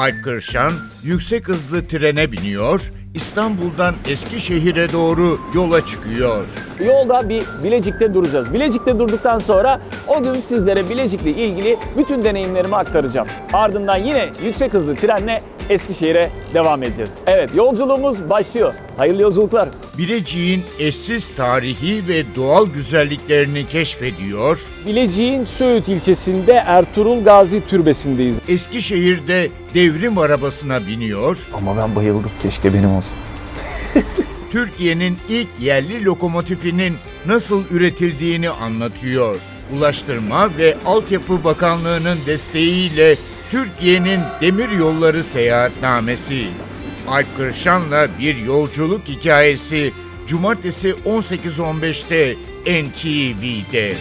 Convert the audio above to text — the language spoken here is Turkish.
Alp Kırşan yüksek hızlı trene biniyor, İstanbul'dan Eskişehir'e doğru yola çıkıyor. Yolda bir Bilecik'te duracağız. Bilecik'te durduktan sonra o gün sizlere Bilecik'le ilgili bütün deneyimlerimi aktaracağım. Ardından yine yüksek hızlı trenle Eskişehir'e devam edeceğiz. Evet yolculuğumuz başlıyor. Hayırlı yolculuklar. Bilecik'in eşsiz tarihi ve doğal güzelliklerini keşfediyor, Bilecik'in Söğüt ilçesinde Ertuğrul Gazi Türbesi'ndeyiz. Eskişehir'de devrim arabasına biniyor, Ama ben bayıldım. Keşke benim olsun. Türkiye'nin ilk yerli lokomotifinin nasıl üretildiğini anlatıyor. Ulaştırma ve Altyapı Bakanlığı'nın desteğiyle Türkiye'nin Demir Yolları Seyahatnamesi. Alp Kırşan'la bir yolculuk hikayesi Cumartesi 18.15'te NTV'de.